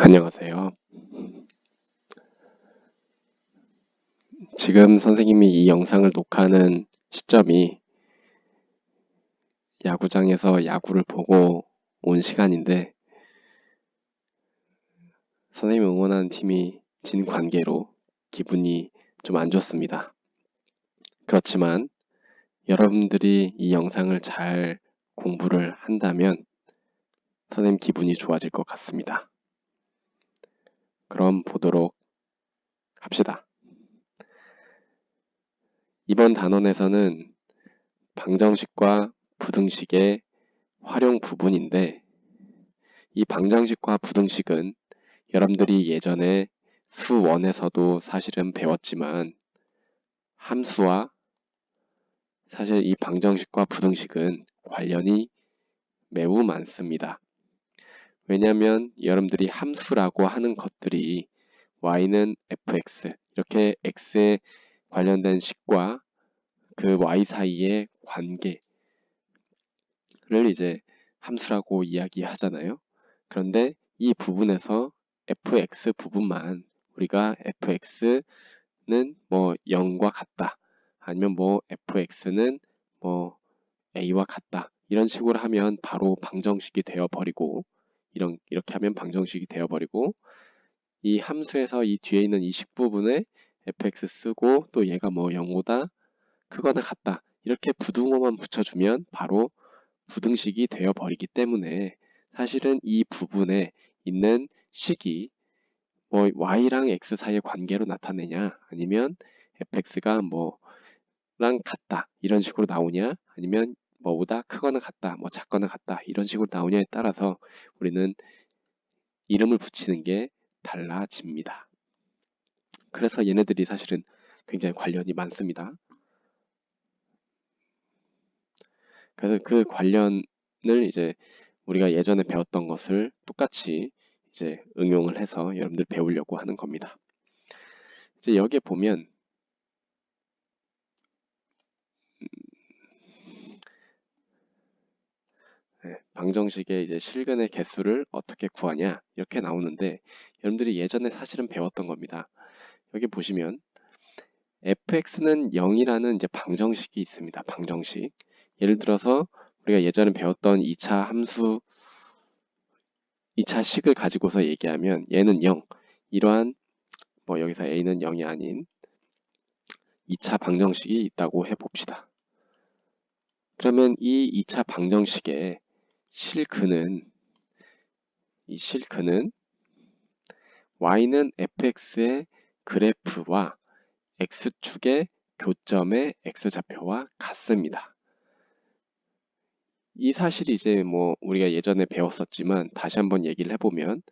안녕하세요. 지금 선생님이 이 영상을 녹화하는 시점이 야구장에서 야구를 보고 온 시간인데 선생님 응원하는 팀이 진 관계로 기분이 좀 안 좋습니다. 그렇지만 여러분들이 이 영상을 잘 공부를 한다면 선생님 기분이 좋아질 것 같습니다. 그럼 보도록 합시다. 이번 단원에서는 방정식과 부등식의 활용 부분인데 이 방정식과 부등식은 여러분들이 예전에 수원에서도 사실은 배웠지만 함수와 사실 이 방정식과 부등식은 관련이 매우 많습니다. 왜냐하면 여러분들이 함수라고 하는 것들이 y는 fx 이렇게 x에 관련된 식과 그 y 사이의 관계를 이제 함수라고 이야기하잖아요. 그런데 이 부분에서 fx 부분만 우리가 fx는 뭐 0과 같다. 아니면 뭐 fx는 뭐 a와 같다. 이런 식으로 하면 바로 방정식이 되어 버리고 이런 이렇게 하면 방정식이 되어버리고 이 함수에서 이 뒤에 있는 이 식 부분에 fx 쓰고 또 얘가 뭐 0보다 크거나 같다. 이렇게 부등호만 붙여주면 바로 부등식이 되어버리기 때문에 사실은 이 부분에 있는 식이 뭐 y랑 x 사이의 관계로 나타내냐 아니면 fx가 뭐랑 같다 이런 식으로 나오냐 아니면 뭐보다 크거나 같다, 뭐 작거나 같다 이런 식으로 나오냐에 따라서 우리는 이름을 붙이는 게 달라집니다. 그래서 얘네들이 사실은 굉장히 관련이 많습니다. 그래서 그 관련을 이제 우리가 예전에 배웠던 것을 똑같이 이제 응용을 해서 여러분들 배우려고 하는 겁니다. 이제 여기에 보면 방정식의 이제 실근의 개수를 어떻게 구하냐 이렇게 나오는데 여러분들이 예전에 사실은 배웠던 겁니다. 여기 보시면 fx는 0이라는 이제 방정식이 있습니다. 방정식. 예를 들어서 우리가 예전에 배웠던 2차 함수 2차 식을 가지고서 얘기하면 얘는 0. 이러한 뭐 여기서 a는 0이 아닌 2차 방정식이 있다고 해 봅시다. 그러면 이 2차 방정식에 실크는 이 실크는 y는 fx의 그래프와 x축의 교점의 x좌표와 같습니다. 이 사실이 이제 뭐 우리가 예전에 배웠었지만 다시 한번 얘기를 해보면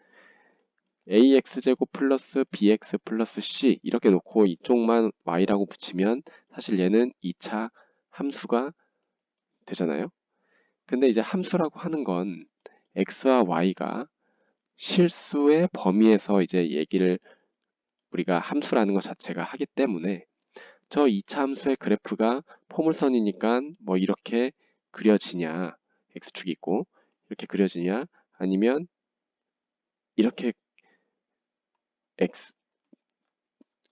ax제곱 플러스 bx 플러스 c 이렇게 놓고 이쪽만 y라고 붙이면 사실 얘는 2차 함수가 되잖아요. 근데 이제 함수라고 하는 건 x와 y가 실수의 범위에서 이제 얘기를 우리가 함수라는 것 자체가 하기 때문에 저 2차 함수의 그래프가 포물선이니까 뭐 이렇게 그려지냐 x축이 있고 이렇게 그려지냐 아니면 이렇게 x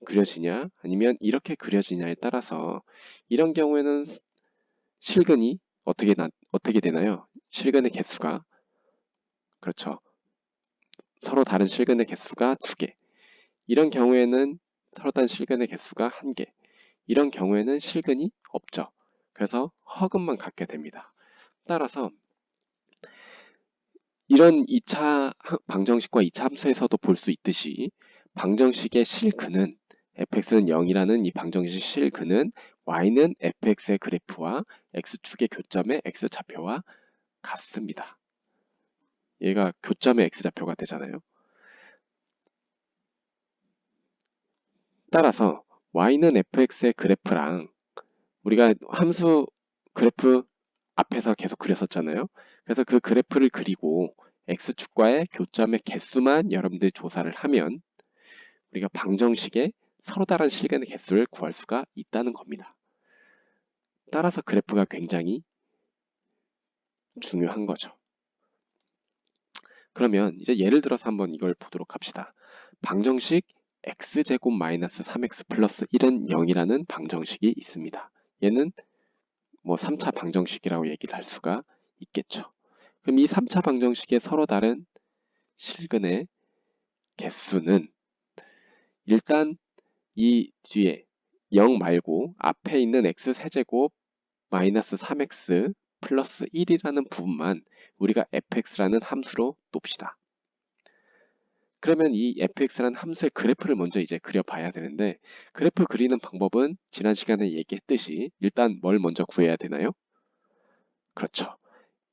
그려지냐 아니면 이렇게 그려지냐에 따라서 이런 경우에는 실근이 어떻게 나, 어떻게 되나요? 실근의 개수가 그렇죠. 서로 다른 실근의 개수가 두 개. 이런 경우에는 서로 다른 실근의 개수가 한 개. 이런 경우에는 실근이 없죠. 그래서 허근만 갖게 됩니다. 따라서 이런 2차 방정식과 2차 함수에서도 볼 수 있듯이 방정식의 실근은 fx는 0이라는 이 방정식 실근은 y는 fx의 그래프와 x축의 교점의 x좌표와 같습니다. 얘가 교점의 x좌표가 되잖아요. 따라서 y는 fx의 그래프랑 우리가 함수 그래프 앞에서 계속 그렸었잖아요. 그래서 그 그래프를 그리고 x축과의 교점의 개수만 여러분들이 조사를 하면 우리가 방정식의 서로 다른 실근의 개수를 구할 수가 있다는 겁니다. 따라서 그래프가 굉장히 중요한 거죠. 그러면 이제 예를 들어서 한번 이걸 보도록 합시다. 방정식 x제곱 마이너스 3x 플러스 1은 0이라는 방정식이 있습니다. 얘는 뭐 3차 방정식이라고 얘기를 할 수가 있겠죠. 그럼 이 3차 방정식의 서로 다른 실근의 개수는 일단 이 뒤에 0 말고 앞에 있는 x 세제곱 마이너스 3x 플러스 1이라는 부분만 우리가 fx라는 함수로 놉시다. 그러면 이 fx라는 함수의 그래프를 먼저 이제 그려봐야 되는데 그래프 그리는 방법은 지난 시간에 얘기했듯이 일단 뭘 먼저 구해야 되나요? 그렇죠.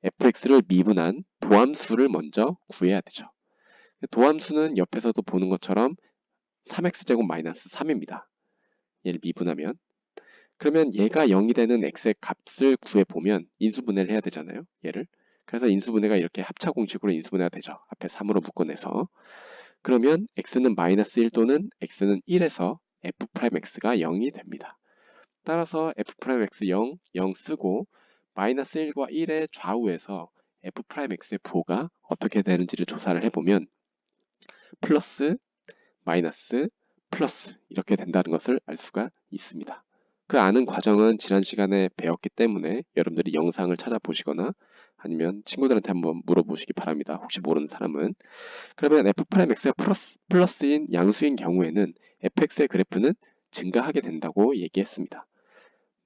fx를 미분한 도함수를 먼저 구해야 되죠. 도함수는 옆에서도 보는 것처럼 3x제곱 마이너스 3입니다. 얘를 미분하면 그러면 얘가 0이 되는 x의 값을 구해보면 인수분해를 해야 되잖아요. 얘를. 그래서 인수분해가 이렇게 합차 공식으로 인수분해가 되죠. 앞에 3으로 묶어내서. 그러면 x는 마이너스 1 또는 x는 1에서 f'x가 0이 됩니다. 따라서 f'x 0, 0 쓰고 마이너스 1과 1의 좌우에서 f'x의 부호가 어떻게 되는지를 조사를 해보면 플러스, 마이너스, 플러스 이렇게 된다는 것을 알 수가 있습니다. 그 아는 과정은 지난 시간에 배웠기 때문에 여러분들이 영상을 찾아보시거나 아니면 친구들한테 한번 물어보시기 바랍니다. 혹시 모르는 사람은. 그러면 f'x가 플러스, 플러스인 양수인 경우에는 fx의 그래프는 증가하게 된다고 얘기했습니다.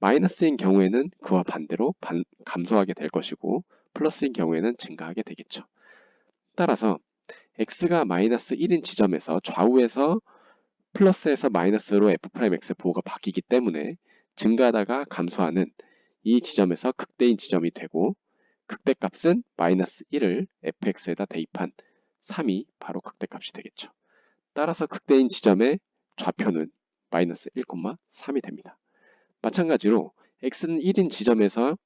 마이너스인 경우에는 그와 반대로 반, 감소하게 될 것이고 플러스인 경우에는 증가하게 되겠죠. 따라서 x가 마이너스 1인 지점에서 좌우에서 플러스에서 마이너스로 f'x의 부호가 바뀌기 때문에 증가하다가 감소하는 이 지점에서 극대인 지점이 되고 극대값은 마이너스 1을 fx에다 대입한 3이 바로 극대값이 되겠죠. 따라서 극대인 지점의 좌표는 마이너스 1,3이 됩니다. 마찬가지로 x는 1인 지점에서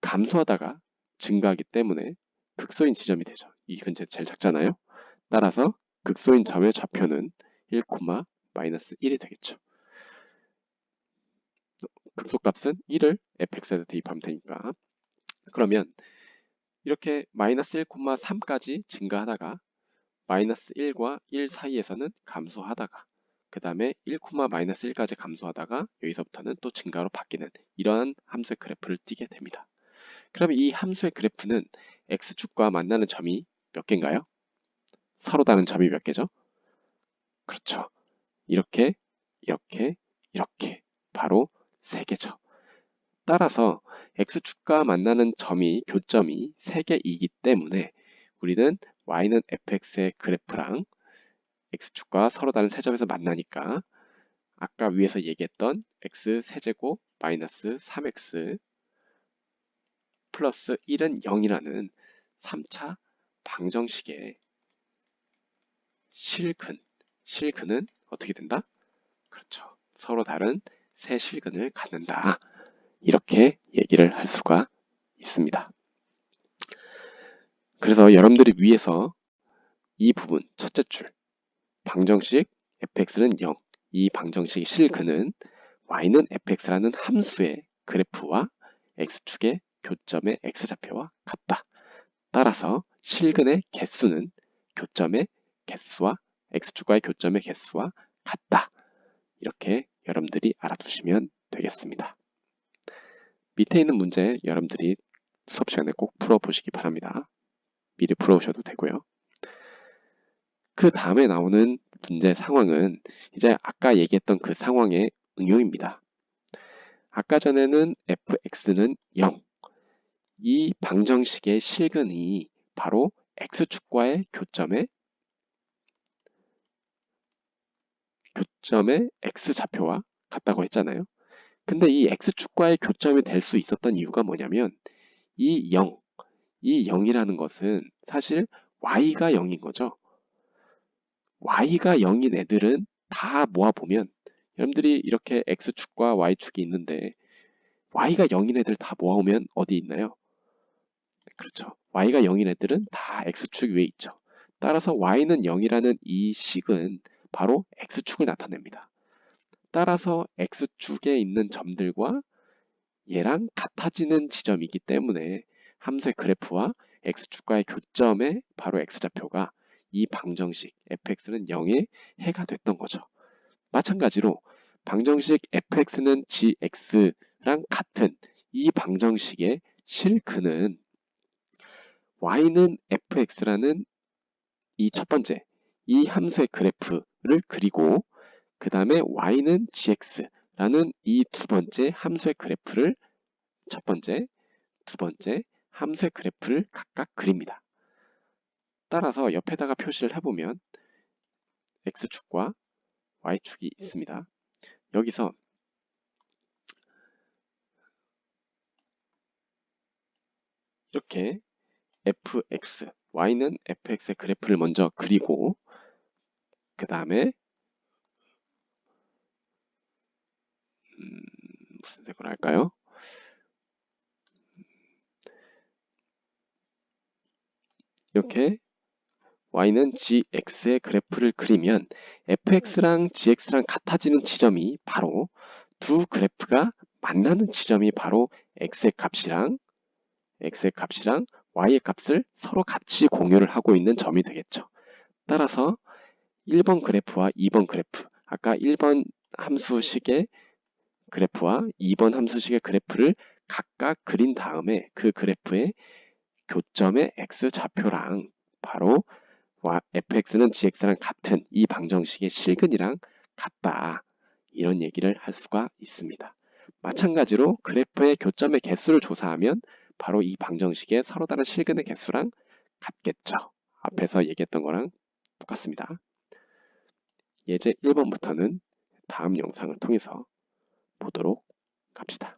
감소하다가 증가하기 때문에 극소인 지점이 되죠. 이 근처 제일 작잖아요. 따라서 극소인 점의 좌표는 1, 마이너스 1이 되겠죠. 극소값은 1을 fx에다 대입하면 되니까 그러면 이렇게 마이너스 1,3까지 증가하다가 마이너스 1과 1 사이에서는 감소하다가 그 다음에 1, 마이너스 1까지 감소하다가 여기서부터는 또 증가로 바뀌는 이러한 함수의 그래프를 띠게 됩니다. 그러면 이 함수의 그래프는 x축과 만나는 점이 몇 개인가요? 서로 다른 점이 몇 개죠? 그렇죠. 이렇게, 이렇게, 이렇게 바로 3개죠. 따라서 x축과 만나는 점이 교점이 3개이기 때문에 우리는 y는 fx의 그래프랑 x축과 서로 다른 세점에서 만나니까 아까 위에서 얘기했던 x 세제곱 마이너스 3x 플러스 1은 0이라는 3차 방정식의 실근, 실근은 어떻게 된다? 그렇죠. 서로 다른 새 실근을 갖는다. 이렇게 얘기를 할 수가 있습니다. 그래서 여러분들이 위에서 이 부분, 첫째 줄, 방정식 fx는 0, 이 방정식의 실근은 y는 fx라는 함수의 그래프와 x축의 교점의 x좌표와 같다. 따라서 실근의 개수는 교점의 개수와 x축과의 교점의 개수와 같다. 이렇게 여러분들이 알아두시면 되겠습니다. 밑에 있는 문제 여러분들이 수업 시간에 꼭 풀어보시기 바랍니다. 미리 풀어오셔도 되고요. 그 다음에 나오는 문제 상황은 이제 아까 얘기했던 그 상황의 응용입니다. 아까 전에는 fx는 0. 이 방정식의 실근이 바로 x축과의 교점의 교점의 x좌표와 같다고 했잖아요. 근데 이 x축과의 교점이 될 수 있었던 이유가 뭐냐면 이 0, 이 0이라는 것은 사실 y가 0인 거죠. y가 0인 애들은 다 모아보면 여러분들이 이렇게 x축과 y축이 있는데 y가 0인 애들 다 모아오면 어디 있나요? 그렇죠. y가 0인 애들은 다 x축 위에 있죠. 따라서 y는 0이라는 이 식은 바로 x축을 나타냅니다. 따라서 x축에 있는 점들과 얘랑 같아지는 지점이기 때문에 함수의 그래프와 x축과의 교점에 바로 x좌표가 이 방정식 fx는 0에 해가 됐던 거죠. 마찬가지로 방정식 fx는 gx랑 같은 이 방정식의 실근은 y는 fx라는 이 첫 번째 이 함수의 그래프를 그리고 그 다음에 y는 gx라는 이 두 번째 함수의 그래프를 첫 번째, 두 번째 함수의 그래프를 각각 그립니다. 따라서 옆에다가 표시를 해보면 x축과 y축이 있습니다. 여기서 이렇게 fx, y는 fx의 그래프를 먼저 그리고 그 다음에 음, 무슨 색으로 할까요? 이렇게 y는 gx의 그래프를 그리면 fx랑 gx랑 같아지는 지점이 바로 두 그래프가 만나는 지점이 바로 x의 값이랑 x의 값이랑 y의 값을 서로 같이 공유를 하고 있는 점이 되겠죠. 따라서 1번 그래프와 2번 그래프 아까 1번 함수식의 그래프와 2번 함수식의 그래프를 각각 그린 다음에 그 그래프의 교점의 x좌표랑 바로 fx는 gx랑 같은 이 방정식의 실근이랑 같다. 이런 얘기를 할 수가 있습니다. 마찬가지로 그래프의 교점의 개수를 조사하면 바로 이 방정식의 서로 다른 실근의 개수랑 같겠죠. 앞에서 얘기했던 거랑 똑같습니다. 예제 1번부터는 다음 영상을 통해서 보도록 합시다.